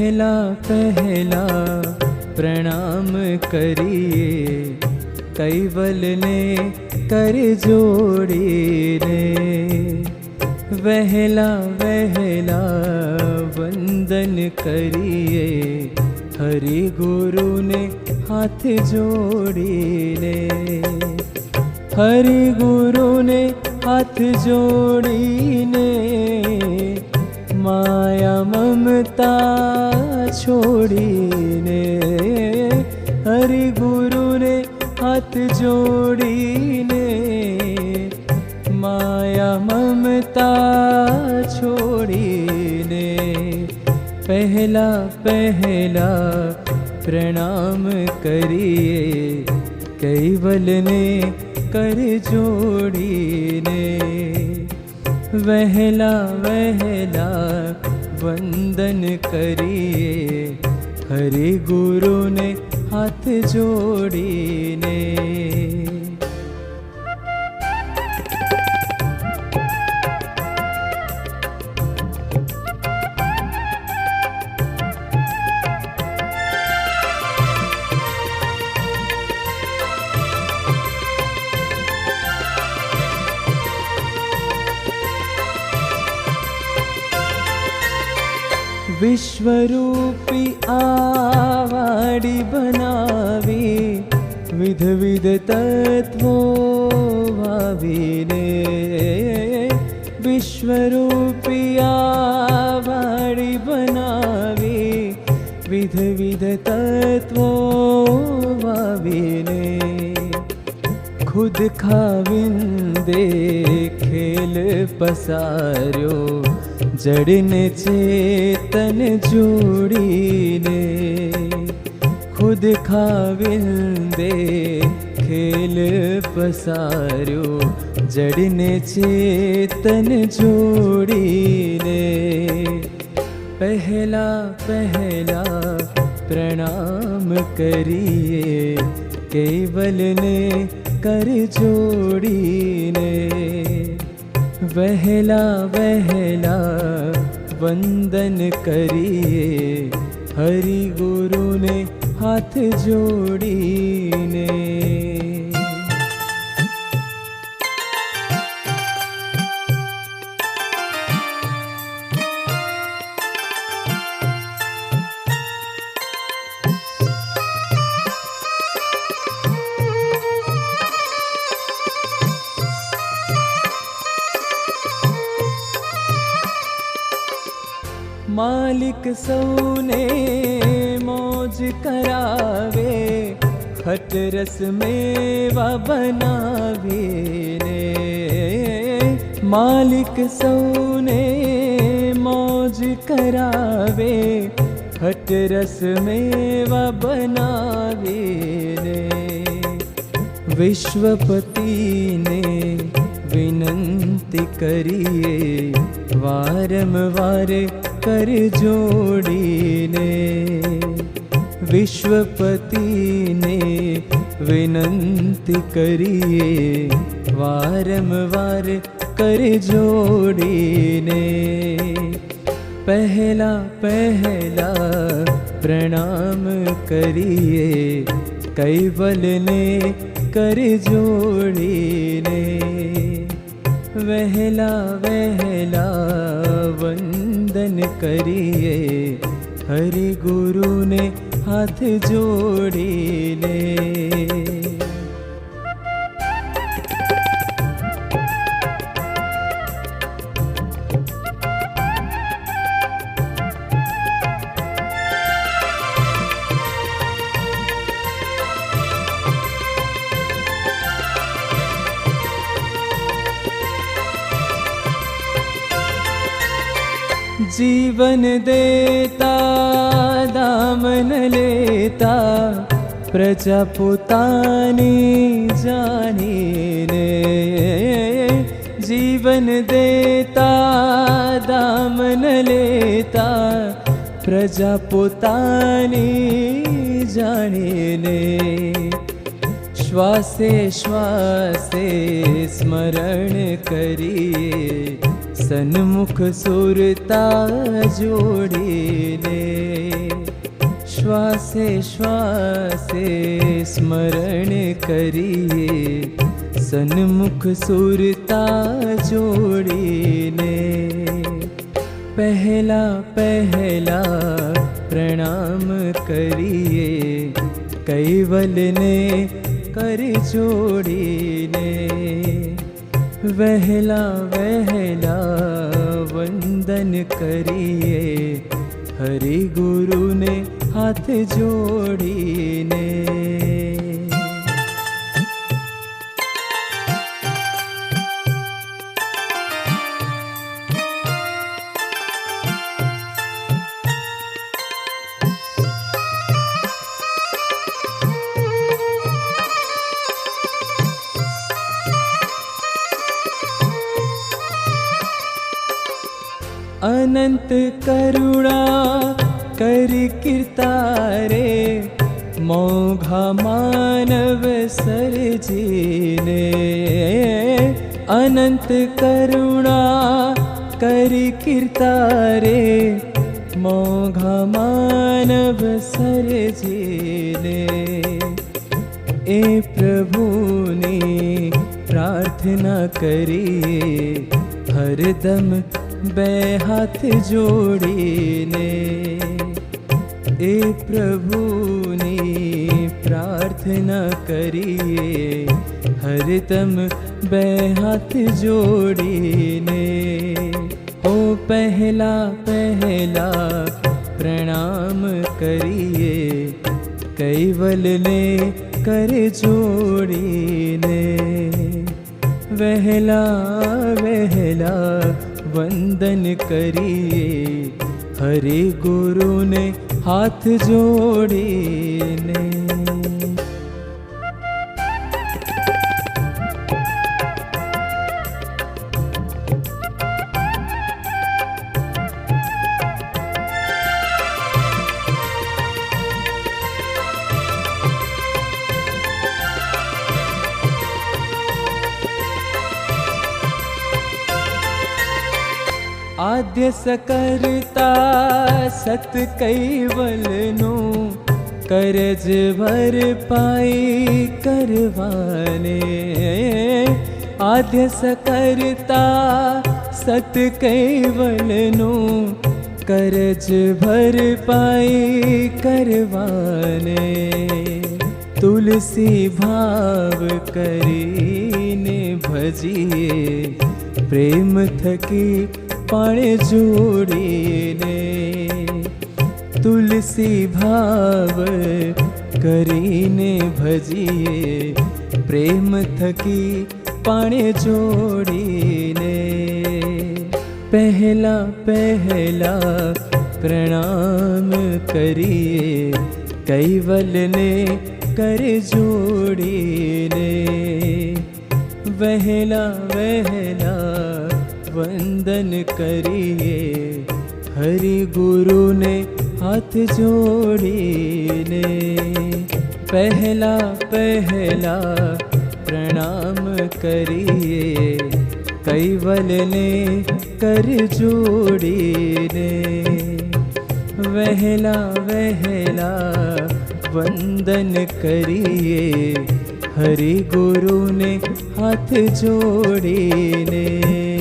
पहला पहला प्रणाम करिए। कैवल ने कर जोड़ी रे। वहला वहला वंदन करिए। हरि गुरु ने हाथ जोड़ी रे। हरि गुरु ने हाथ जोड़ी ने મમતા છોડીને હરિ ગુરુને હાથ જોડીને માયા મમતા છોડીને પહેલા પહેલા પ્રણામ કરીએ કૈવલને કર જોડીને વહેલા વહેલા વંદન કરીએ હરિ ગુરુને હાથ જોડીને विश्वरूपी आवाड़ी बनावे, विध विध तत्वो वावीने विश्वरूपी आवाड़ी बनावे, विध विध तत्वो वावीने खुद खाविंदे खेल पसारो જડને ચેતન જોડીને ખુદ ખાવિંદે ખેલ પસાર્યો. જડને ચેતન જોડીને પહેલા પહેલા પ્રણામ કરીએ. કેવલને કર જોડીને बहला बहला वंदन करिए। हरि गुरु ने हाथ जोड़ी ने मालिक सोने मौज करावे, खट रस मेवा बनावे ने। मालिक सोने मौज करावे, खट रस मेवा बनावे ने। विश्वपति ने विनंती करिए, वारम वारे कर विश्वपति ने विनंती करिए, वारंवार कर जोड़ीने। पहला पहला प्रणाम करिए, कैवल ने कर जोड़ीने। वहला वहला वन વંદન કરીએ હરિ ગુરુને હાથ જોડીને जीवन देता दामन लेता प्रजा पोतानी जानीने जीवन देता दामन लेता प्रजा पोतानी जानीने श्वासे श्वासे स्मरण करिए सन्मुख सुरता जोडिले श्वासे श्वासे स्मरण करिए। सन्मुख सुरता जोडिले पहला पहला प्रणाम करिए। कैवल ने कर जोड़ी ने वहला वहला वंदन करिए। हरि गुरु ने हाथ जोड़ी ने अनंत करुणा कर किरतारे, मोघा मानव सरजीने। अनंत करुणा कर किरतारे, मोघा मानव सरजीने। ए प्रभु ने प्रार्थना करी, हरदम बे हाथ जोड़ीने। ए प्रभु, ने प्रार्थना करिए। हरितम बे हाथ जोड़ी ने ओ पहला पहला प्रणाम करिए। कैवल ने कर जोड़ी ने वहला वहला વંદન કરીએ હરે ગુરુને હાથ જોડીને. आद्य सकरता, सत कैवलनु करज भर पाई करवाने। आद्य सकरता, सत कैवलनु करज भर पाई करवाने। तुलसी भाव करी ने भजिए, प्रेम थकी પણ જોડીને તુલસી ભાવ કરીને ભજીએ પ્રેમ થકી પણ જોડીને પહેલા પહેલા પ્રણામ કરીએ કૈવલને કર જોડીને વહેલા વહેલા वंदन करिए। हरि गुरु ने हाथ जोड़ी ने पहला पहला प्रणाम करिए। कैवल ने कर जोड़ी ने वहला वहला वंदन करिए। हरि गुरु ने हाथ जोड़ी ने